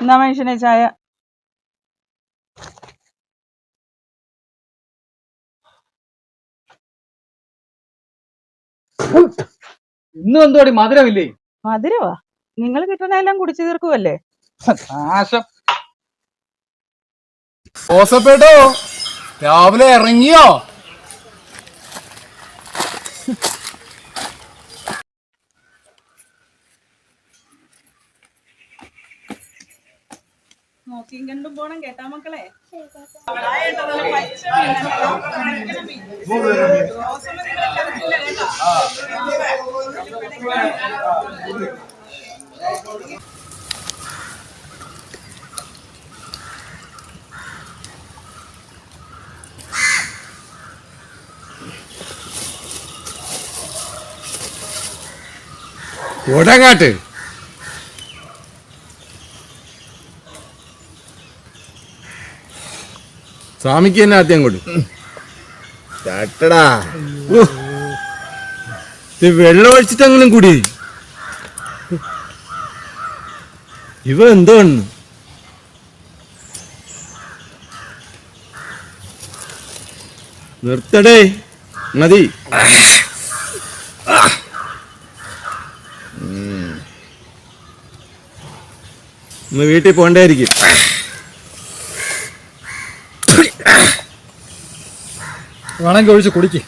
എന്നാ മനുഷ്യനെ ചായ? ഇന്നും എന്തോടി മധുരമില്ലേ? മധുരവാ. നിങ്ങൾ കിട്ടണെല്ലാം കുടിച്ചു തീർക്കുവല്ലേ? ഓസപ്പേട്ടോ രാവിലെ ഇറങ്ങിയോ? നോക്കിയും കണ്ടും പോണം കേട്ടാ മക്കളെ? ഉടങ്ങാട്ട് സ്വാമിക്ക് തന്നെ ആദ്യം കൊടു. ഇത് വെള്ളം ഒഴിച്ചിട്ടെങ്കിലും കുടി. ഇവ എന്തോ നിർത്തടേ. മതി. വീട്ടിൽ പോണ്ടായിരിക്കും വേണമെങ്കിൽ ഒഴിച്ച് കുടിക്ക്.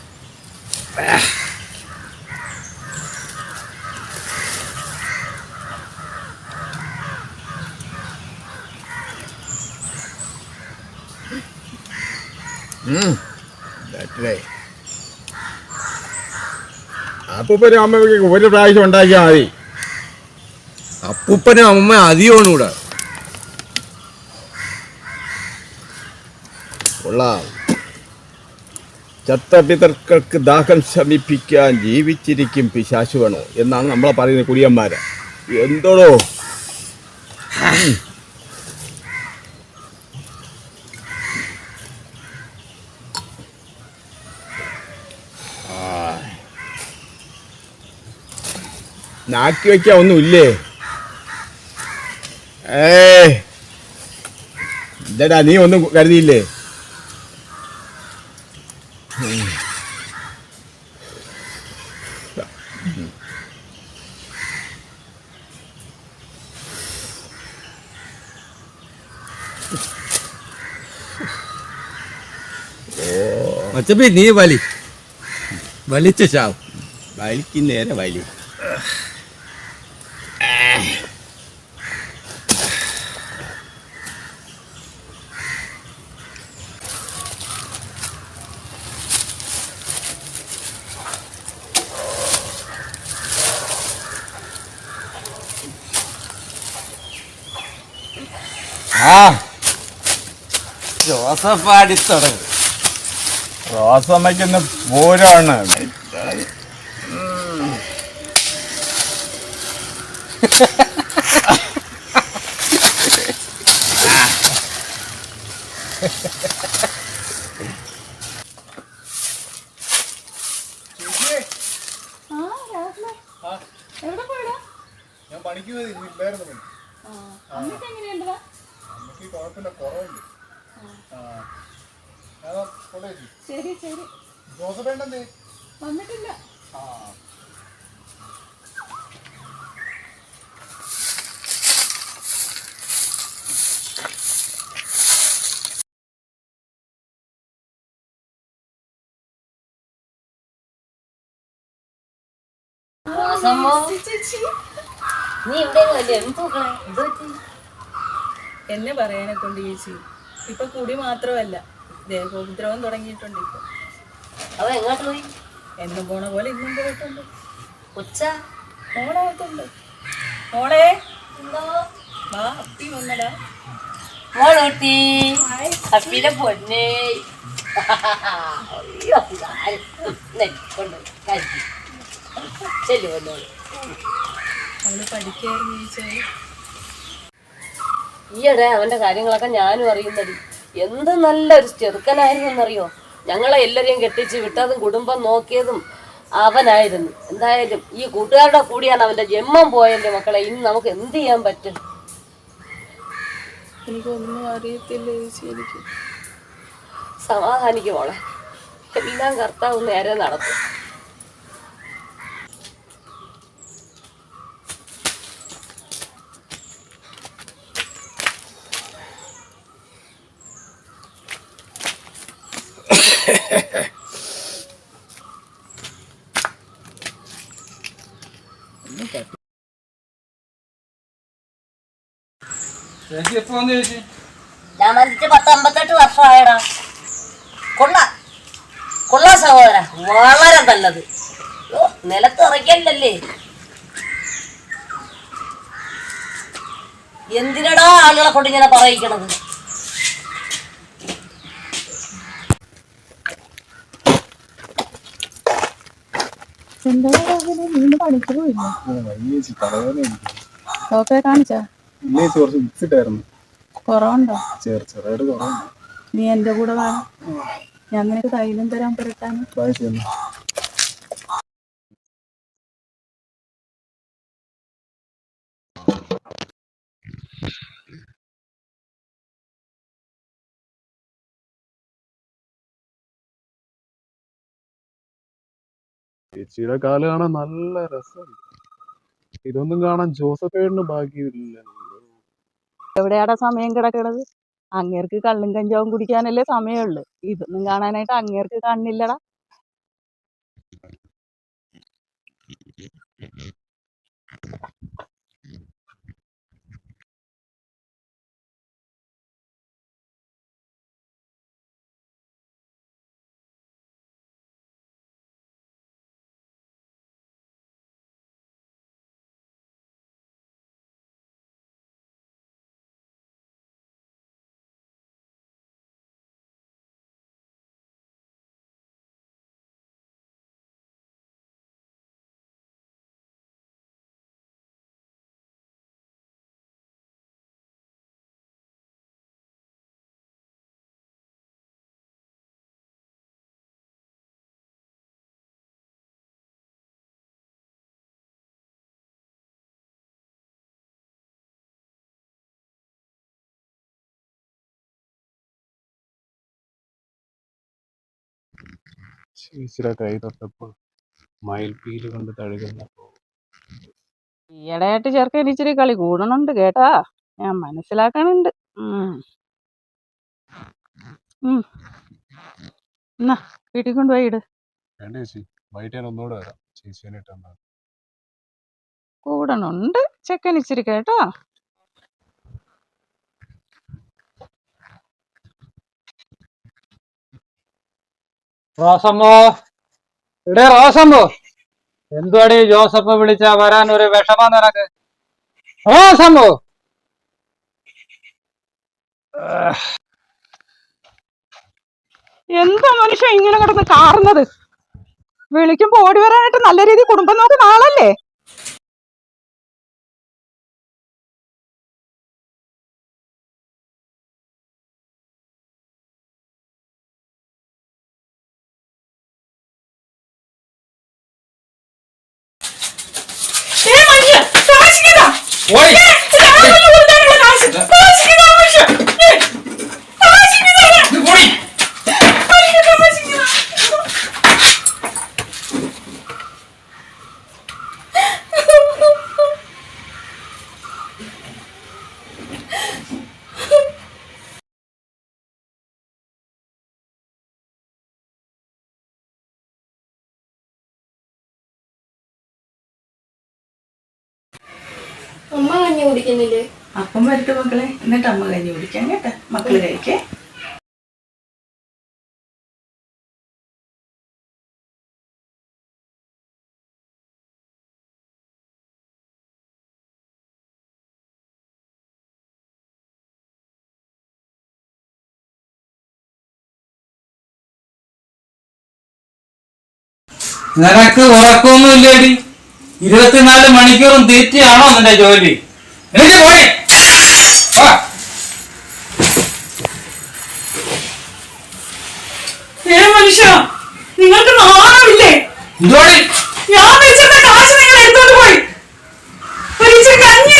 അപ്പൂപ്പനും അമ്മയ്ക്ക് ഒരു പ്രാവശ്യം ഉണ്ടാക്കിയാൽ മതി. അപ്പൂപ്പനും അമ്മ അധികമാണ് കൂടെ കൊള്ളാം ചത്ത പിതൃക്കൾക്ക് ദാഹം ശമിപ്പിക്കാൻ ജീവിച്ചിരിക്കും പിശാശു വേണോ? എന്നാണ് നമ്മളെ പറയുന്നത് കുടിയന്മാര്. എന്തോടോ. നാക്കി വയ്ക്കാൻ ഒന്നുമില്ലേ? ഏ എന്താടാ നീ ഒന്നും കരുതിയില്ലേ? മച്ചപ്പി നീ വലി. വലിച്ച ചാവും. വലിക്ക് നേരെ വലി. ആ. ജോസഫ് അടിത്തുടങ്ങി റോസമ്മയ്ക്കൊന്ന് പോരാണ്. ഞാൻ പണിക്ക് ഇല്ലായിരുന്നു പണി. അമ്മയ്ക്ക് കുഴപ്പമില്ല കുറവുണ്ട്. ആ. ശരി ശരി. വന്നിട്ടില്ല. നീ ഇവിടെ എന്നെ പറയാനെ കൊണ്ട് ചേച്ചി. ഇപ്പൊ കുടി മാത്രമല്ല. ദേഹോപദ്രവം തുടങ്ങിയിട്ടുണ്ട് ഇപ്പൊ. അവ എങ്ങോട്ട് പോയി? എന്നും പോണ പോലെ ഇന്നും പോയിട്ടുണ്ട്. ഉച്ച? മോളാകത്തുണ്ട് മോളെ. വാ അപ്പി വന്നടാ. മോളൂട്ടി അപ്പിലെ പൊന്നെ. അയ്യോ ഇതാര്? നെയ്, കൊണ്ടുപോയി, കഴിക്ക്. ചെല്ലു കൊണ്ടോളൂ അവൾ പഠിക്കായിരുന്നു ചേച്ചി ഈയിടെ അവന്റെ കാര്യങ്ങളൊക്കെ ഞാനും അറിയുന്നത് എന്ത് നല്ലൊരു ചെറുക്കനായിരുന്നു എന്നറിയോ ഞങ്ങളെ എല്ലാവരെയും കെട്ടിച്ച് വിട്ടതും കുടുംബം നോക്കിയതും അവനായിരുന്നു. എന്തായാലും ഈ കൂട്ടുകാരുടെ കൂടിയാണ് അവന്റെ ജന്മം പോയല്ലേ മക്കളെ ഇനി നമുക്ക് എന്ത് ചെയ്യാൻ പറ്റും? എനിക്കൊന്നും അറിയത്തില്ല സമാധാനിക്കുമോളെ എനിക്ക് സമാധാനിക്കും മോളെ. എല്ലാം കർത്താവ് നേരെ നടത്തും. ഞാൻ മരിച്ച് പത്തമ്പത്തെട്ട് വർഷമായടാ. കൊള്ള. കൊള്ള സഹോദര. വളരെ നല്ലത്. നിലത്ത് ഇറക്കല്ലേ എന്തിനടാ ആളുകളെ കൊണ്ട് ഇങ്ങനെ പറയിക്കണത്? ഡോക്ടറെ കാണിച്ചാ? കുറവുണ്ടോ? നീ എന്റെ കൂടെ വാ. ഞാൻ നിനക്ക് തൈലം തരാൻ പുരട്ടാന്. ചേച്ചിയുടെ കാൽ കാണാൻ നല്ല രസമുണ്ട്. ഇതൊന്നും കാണാൻ ജോസഫേടിന് ഭാഗ്യമില്ല. എവിടെയാടാ സമയം കിടക്കണത്? അങ്ങേർക്ക് കള്ളും കഞ്ചാവും കുടിക്കാനല്ലേ സമയമുള്ളു. ഇതൊന്നും കാണാനായിട്ട് അങ്ങേർക്ക് കണ്ണില്ലടാ. ചേച്ചിയുടെ കൈ തൊട്ടപ്പോൾ മയിൽപ്പീൽ കൊണ്ട് തഴുകുന്ന ഈയിടെയായിട്ട് ചെറുക്കൻ ഇച്ചിരി കളി കൂടണുണ്ട് കേട്ടാ. ഞാൻ മനസ്സിലാക്കണുണ്ട്. എന്നാ വീട്ടിൽ കൊണ്ടുപോയി ഇട്. വേണ്ട ചേച്ചി വൈകിട്ട് ഞാൻ ഒന്നുകൂടെ വരാം. കൂടണുണ്ട്. ചെക്കൻ ഇച്ചിരി കേട്ടോ. റോസമ്മോ? ഇവിടെ റോസമ്മോ? എന്തുവാടി ജോസഫ് വിളിച്ച വരാൻ ഒരു വിഷമം നിനക്ക്? റോസമ്മോ? എന്താ മനുഷ്യ ഇങ്ങനെ കിടന്ന് കാറുന്നത്? വിളിക്കുമ്പോ ഓടി വരാനായിട്ട് നല്ല രീതിയിൽ കുടുംബം നോക്കുന്ന ആളല്ലേ? 喂。അമ്മ കഞ്ഞി കുടിക്കുന്നില്ലേ? അപ്പം വരട്ടെ മക്കളെ. എന്നിട്ട് അമ്മ കഞ്ഞി കുടിക്കാൻ കേട്ടാ. മക്കൾ കഴിക്കേ. നിനക്ക് ഉറക്കമൊന്നും ഇല്ലേടി ഇരുപത്തിനാല് മണിക്കൂറും തീറ്റയാണോ നിന്റെ ജോലി? എനിക്ക് പോയി. മനുഷ്യ നിങ്ങൾക്ക് നാണമില്ലേ ഞാൻ കാശ് നിങ്ങൾ എടുത്തോണ്ട് പോയി. ഒരു കഞ്ഞി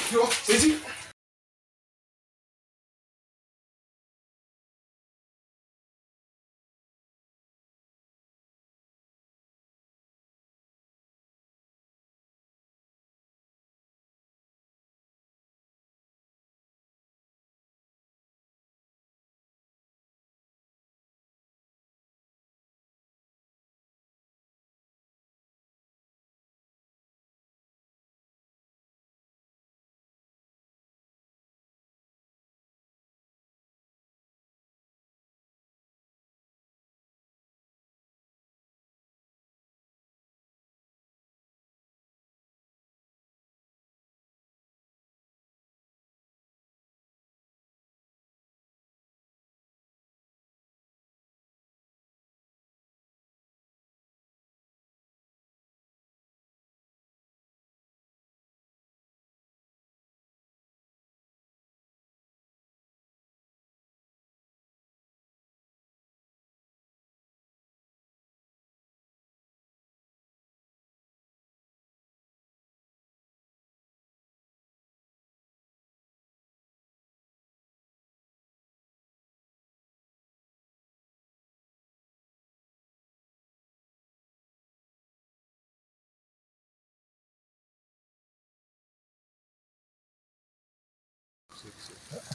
അയ്യോ, ചേച്ചി.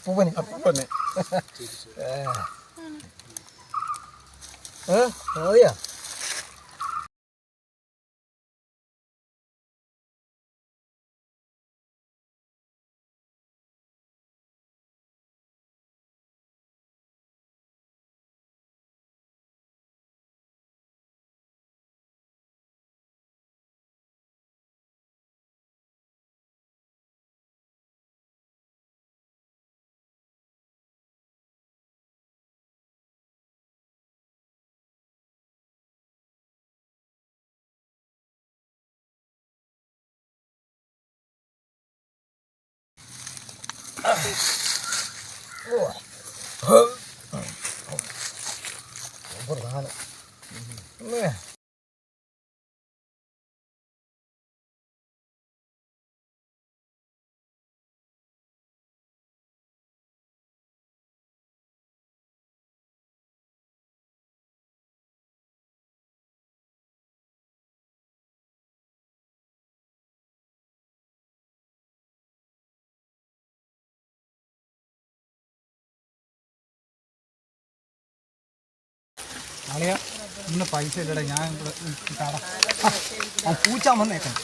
അപ്പൂപ്പന് അപ്പൂപ്പന് ഏ മതിയാ เฮ้ยผมปวดกันแล้วเนี่ย അളിയ ഇന്ന് പൈസ ഇല്ലടാ ഞാൻ കട പൂച്ചാൻ വന്നേക്കാം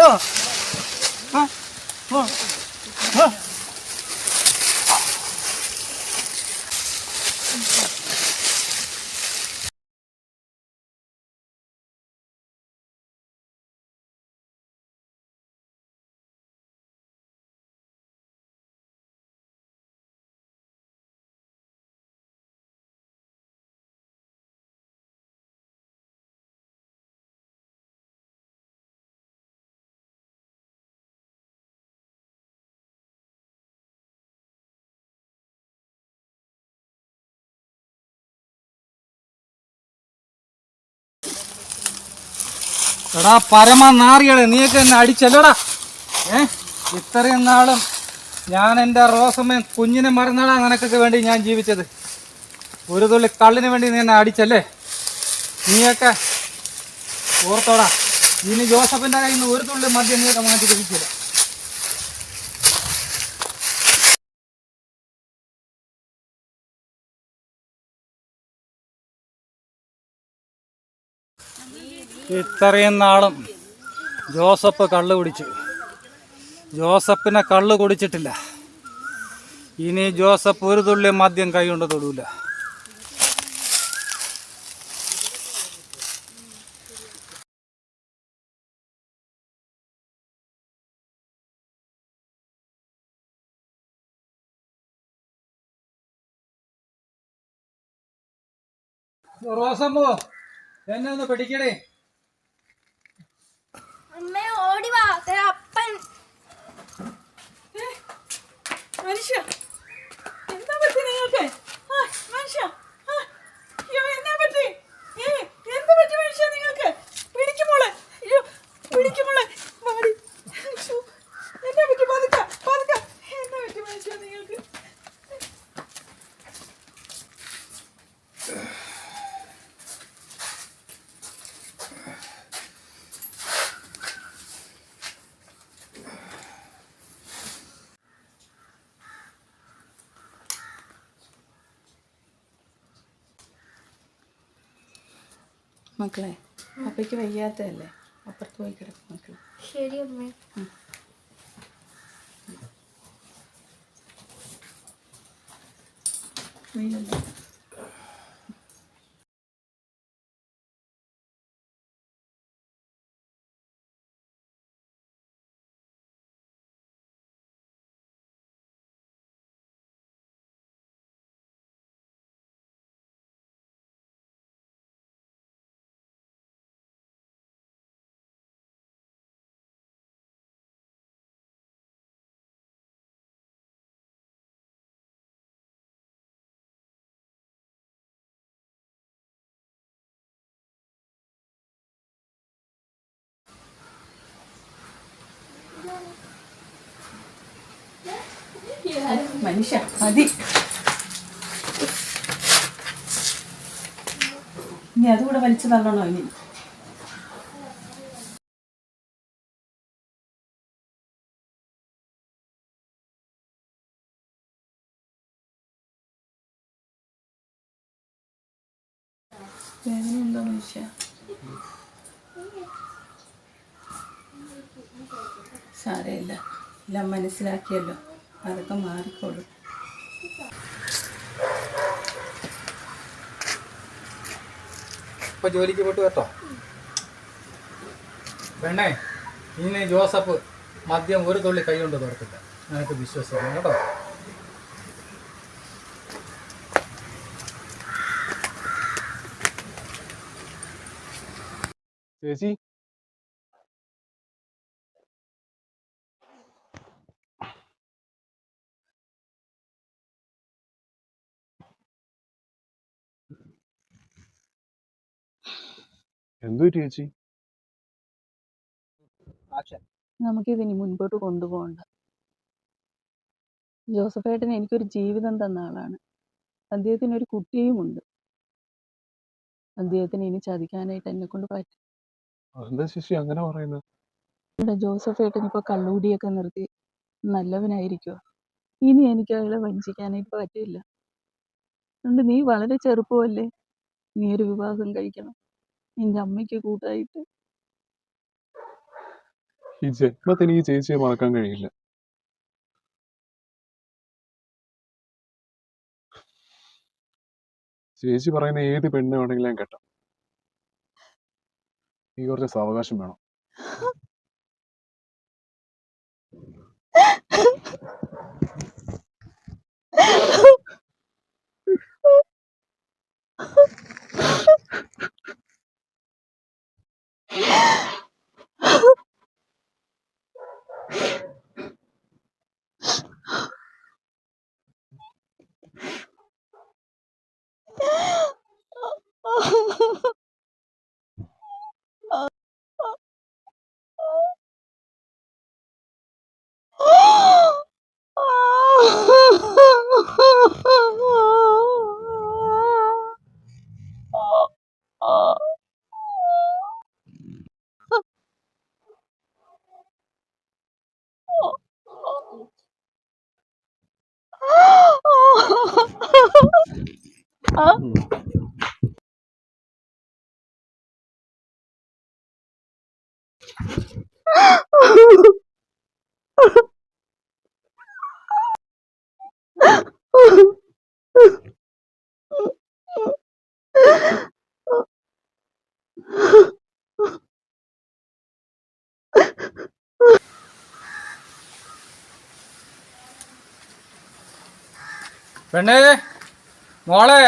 ആ, ആ, എടാ പരമ നാറികളെ നീയൊക്കെ എന്നെ അടിച്ചല്ലടാ. ഏ ഇത്രയും നാളും ഞാൻ എന്റെ റോസമ്മയും കുഞ്ഞിനെ മറന്നടാ നിനക്കൊക്കെ വേണ്ടി ഞാൻ ജീവിച്ചത്. ഒരു തുള്ളി കള്ളിന് വേണ്ടി നീ എന്നെ അടിച്ചല്ലേ? നീയൊക്കെ ഓർത്തോടാ. ഇനി ജോസഫിന്റെ കയ്യിൽ നിന്ന് ഒരു തുള്ളി മദ്യം നീയൊക്കെ മാറ്റി ലഭിക്കില്ല ഇത്രയും നാളും ജോസഫ് കള്ള് കുടിച്ചു. ജോസഫിനെ കള്ള് കുടിച്ചിട്ടില്ല. ഇനി ജോസഫ് ഒരു തുള്ളി മദ്യം കൈകൊണ്ട് തൊടൂല. റോസമ്മോ എന്നെ ഒന്ന് പിടിക്കണേ. ഓടി വാ അപ്പൻ. മനുഷ്യ എന്താ പറ്റി നിങ്ങൾക്ക്? മനുഷ്യ അയ്യോ എന്നാ പറ്റി? എന്താ പറ്റി മനുഷ്യ നിങ്ങൾക്ക്? പിടിക്കുമോളെ അയ്യോ പിടിക്കുമോളെ മാറി. എന്നാ പറ്റി? പതുക്ക പതുക്ക. എന്നാ പറ്റി മനുഷ്യ നിങ്ങൾക്ക്? മക്കളെ അപ്പയ്ക്ക് വയ്യാത്തതല്ലേ? അപ്പുറത്ത് പോയി കിടക്കും മക്കളെ. ശരി അമ്മേ. വീഴല്ലേ മനുഷ്യ. മതി. ഇനി അതുകൂടെ വലിച്ചു തള്ളണോ ഇനി? വേദനയുണ്ടോ മനുഷ്യ? സാരമില്ല. എല്ലാം മനസ്സിലാക്കിയല്ലോ. അതൊക്കെ മാറിക്കോളും. ഇപ്പൊ ജോലിക്ക് പോയിട്ട് കേട്ടോ വേണേ ഇനി ജോസഫ് മദ്യം ഒരു തുള്ളി കൈ കൊണ്ട് തുറക്കില്ല നിനക്ക് വിശ്വസിക്കണം കേട്ടോ. ചേച്ചി എന്തു പറ്റി ചേച്ചി? നമുക്കിതിനി മുൻപോട്ട് കൊണ്ടുപോകണ്ട. ജോസഫേട്ടന് എനിക്കൊരു ജീവിതം തന്ന ആളാണ്. അദ്ദേഹത്തിന് ഒരു കുട്ടിയുമുണ്ട്. അദ്ദേഹത്തിന് ഇനി ചതിക്കാനായിട്ട് എന്നെ കൊണ്ട് പറ്റും എന്താ അങ്ങനെ പറയുന്നത് ഇവിടെ ജോസഫേട്ടൻ ഇപ്പൊ കള്ളുകൂടിയൊക്കെ നിർത്തി നല്ലവനായിരിക്കുക ഇനി എനിക്ക് അയാളെ വഞ്ചിക്കാനായിട്ട് പറ്റില്ല. അതുകൊണ്ട് നീ വളരെ ചെറുപ്പമല്ലേ? നീ ഒരു വിവാഹം കഴിക്കണം. നിന്റെ അമ്മയ്ക്ക് കൂട്ടായിട്ട് ഈ ജന്മത്തിന് ഈ ചേച്ചിയെ മറക്കാൻ കഴിയില്ല. ചേച്ചി പറയുന്ന ഏത് പെണ്ണ് വേണമെങ്കിലും ഞാൻ കേട്ടോ. ഈ കുറച്ച് സാവകാശം വേണം. Oh, പെണ്ണേ മോളെ.